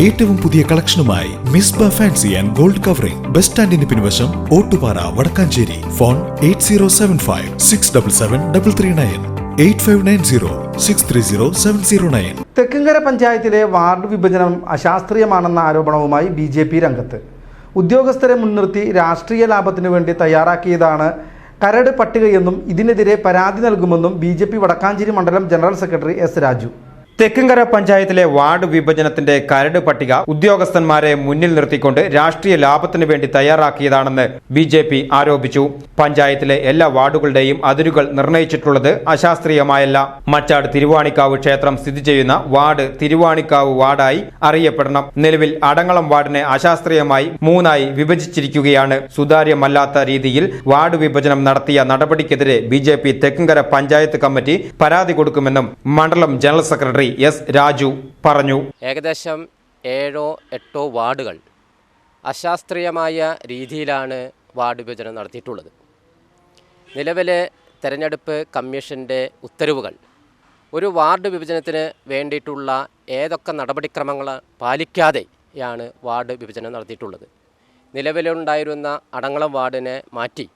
ഏറ്റവും പുതിയ കളക്ഷനുമായി Misba fancy and gold covering. Bus സ്റ്റാൻഡിന് പിൻവശം Ottupara Vadakkanchery. Phone eight zero seven five six double seven double three nine. Eight five nine zero six three zero seven zero nine. Thekkumkara പഞ്ചായത്തിലെ ward വിഭജനം അശാസ്ത്രീയമാണെന്ന ആരോപണവുമായി B J P രംഗത്ത്. ഉദ്യോഗസ്ഥരെ മുൻനിർത്തി രാഷ്ട്രീയ ലാഭത്തിനു വേണ്ടി തയ്യാറാക്കിയതാണ് കരട് പട്ടികയെന്നും ഇതിനെതിരെ പരാതി നൽകുമെന്നും ബി ജെ പി വടക്കാഞ്ചേരി മണ്ഡലം general secretary S Raju. Thekkumkara പഞ്ചായത്തിലെ വാർഡ് വിഭജനത്തിന്റെ കരട് പട്ടിക ഉദ്യോഗസ്ഥന്മാരെ മുന്നിൽ നിർത്തിക്കൊണ്ട് രാഷ്ട്രീയ ലാഭത്തിനു വേണ്ടി തയ്യാറാക്കിയതാണെന്ന് ബി ജെ പി ആരോപിച്ചു. പഞ്ചായത്തിലെ എല്ലാ വാർഡുകളുടെയും അതിരുകൾ നിർണയിച്ചിട്ടുള്ളത് അശാസ്ത്രീയമായല്ല. മച്ചാട് തിരുവാണിക്കാവ് ക്ഷേത്രം സ്ഥിതി ചെയ്യുന്ന വാർഡ് തിരുവാണിക്കാവ് വാർഡായി അറിയപ്പെടണം. നിലവിൽ അടങ്ങളം വാർഡിനെ അശാസ്ത്രീയമായി മൂന്നായി വിഭജിച്ചിരിക്കുകയാണ്. സുതാര്യമല്ലാത്ത രീതിയിൽ വാർഡ് വിഭജനം നടത്തിയ നടപടിക്കെതിരെ B J P Thekkumkara panchayat committee പരാതി കൊടുക്കുമെന്നും മണ്ഡലം ജനറൽ സെക്രട്ടറി എസ് രാജു പറഞ്ഞു. ഏകദേശം ഏഴോ എട്ടോ വാർഡുകൾ അശാസ്ത്രീയമായ രീതിയിലാണ് വാർഡ് വിഭജനം നടത്തിയിട്ടുള്ളത്. നിലവിലെ തെരഞ്ഞെടുപ്പ് കമ്മീഷന്റെ ഉത്തരവുകൾ ഒരു വാർഡ് വിഭജനത്തിന് വേണ്ടിയിട്ടുള്ള ഏതൊക്കെ നടപടിക്രമങ്ങൾ പാലിക്കാതെയാണ് വാർഡ് വിഭജനം നടത്തിയിട്ടുള്ളത്. നിലവിലുണ്ടായിരുന്ന അടങ്ങളം വാർഡിനെ മാറ്റി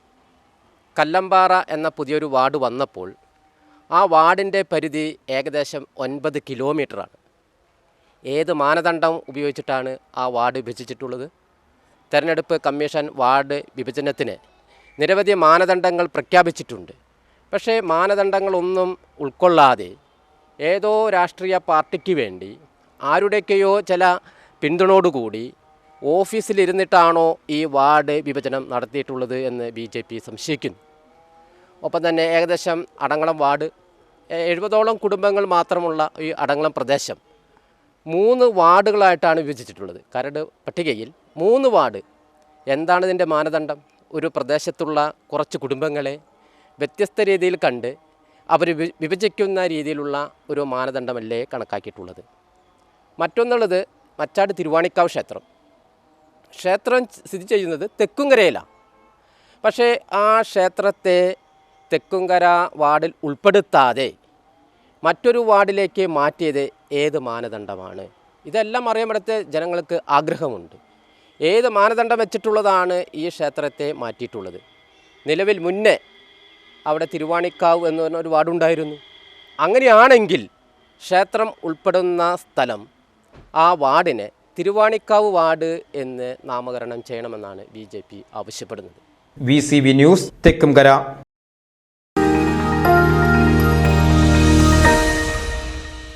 കല്ലമ്പാറ എന്ന പുതിയൊരു വാർഡ് വന്നപ്പോൾ ആ വാർഡിന്റെ പരിധി ഏകദേശം ഒൻപത് കിലോമീറ്ററാണ്. ഏത് മാനദണ്ഡം ഉപയോഗിച്ചിട്ടാണ് ആ വാർഡ് വിഭജിച്ചിട്ടുള്ളത്? തെരഞ്ഞെടുപ്പ് കമ്മീഷൻ വാർഡ് വിഭജനത്തിന് നിരവധി മാനദണ്ഡങ്ങൾ പ്രഖ്യാപിച്ചിട്ടുണ്ട്. പക്ഷേ മാനദണ്ഡങ്ങളൊന്നും ഉൾക്കൊള്ളാതെ ഏതോ രാഷ്ട്രീയ പാർട്ടിക്ക് വേണ്ടി ആരുടെയൊക്കെയോ ചില പിന്തുണയോടുകൂടി ഓഫീസിലിരുന്നിട്ടാണോ ഈ വാർഡ് വിഭജനം നടത്തിയിട്ടുള്ളത് എന്ന് ബി ജെ പി സംശയിക്കുന്നു. ഒപ്പം തന്നെ ഏകദേശം അടങ്ങളം വാർഡ് എഴുപതോളം കുടുംബങ്ങൾ മാത്രമുള്ള ഈ അടങ്ങളം പ്രദേശം. മൂന്ന് വാർഡുകളായിട്ടാണ് വിഭജിച്ചിട്ടുള്ളത്. കരട് പട്ടികയിൽ മൂന്ന് വാർഡ്. എന്താണ് ഇതിന്റെ മാനദണ്ഡം? ഒരു പ്രദേശത്തുള്ള കുറച്ച് കുടുംബങ്ങളെ വ്യത്യസ്ത രീതിയിൽ കണ്ട് അവർ വിഭജിക്കുന്ന രീതിയിലുള്ള ഒരു മാനദണ്ഡമല്ലേ കണക്കാക്കിയിട്ടുള്ളത്. മറ്റൊന്നുള്ളത് മച്ചാട് തിരുവാണിക്കാവ് ക്ഷേത്രം. ക്ഷേത്രം സ്ഥിതി ചെയ്യുന്നത് തെക്കുംകരയിലാണ്. പക്ഷേ ആ ക്ഷേത്രത്തെ തെക്കുംകര വാർഡിൽ ഉൾപ്പെടുത്താതെ മറ്റൊരു വാർഡിലേക്ക് മാറ്റിയത് ഏത് മാനദണ്ഡമാണ്? ഇതെല്ലാം അറിയാമിടത്തെ ജനങ്ങൾക്ക് ആഗ്രഹമുണ്ട്. ഏത് മാനദണ്ഡം വെച്ചിട്ടുള്ളതാണ് ഈ ക്ഷേത്രത്തെ മാറ്റിയിട്ടുള്ളത്? നിലവിൽ മുന്നേ അവിടെ തിരുവാണിക്കാവ് എന്ന് പറഞ്ഞ ഒരു വാർഡുണ്ടായിരുന്നു. അങ്ങനെയാണെങ്കിൽ ക്ഷേത്രം ഉൾപ്പെടുന്ന സ്ഥലം ആ വാർഡിനെ തിരുവാണിക്കാവ് വാർഡ് എന്ന് നാമകരണം ചെയ്യണമെന്നാണ് ബി ആവശ്യപ്പെടുന്നത്. V news Thekkumkara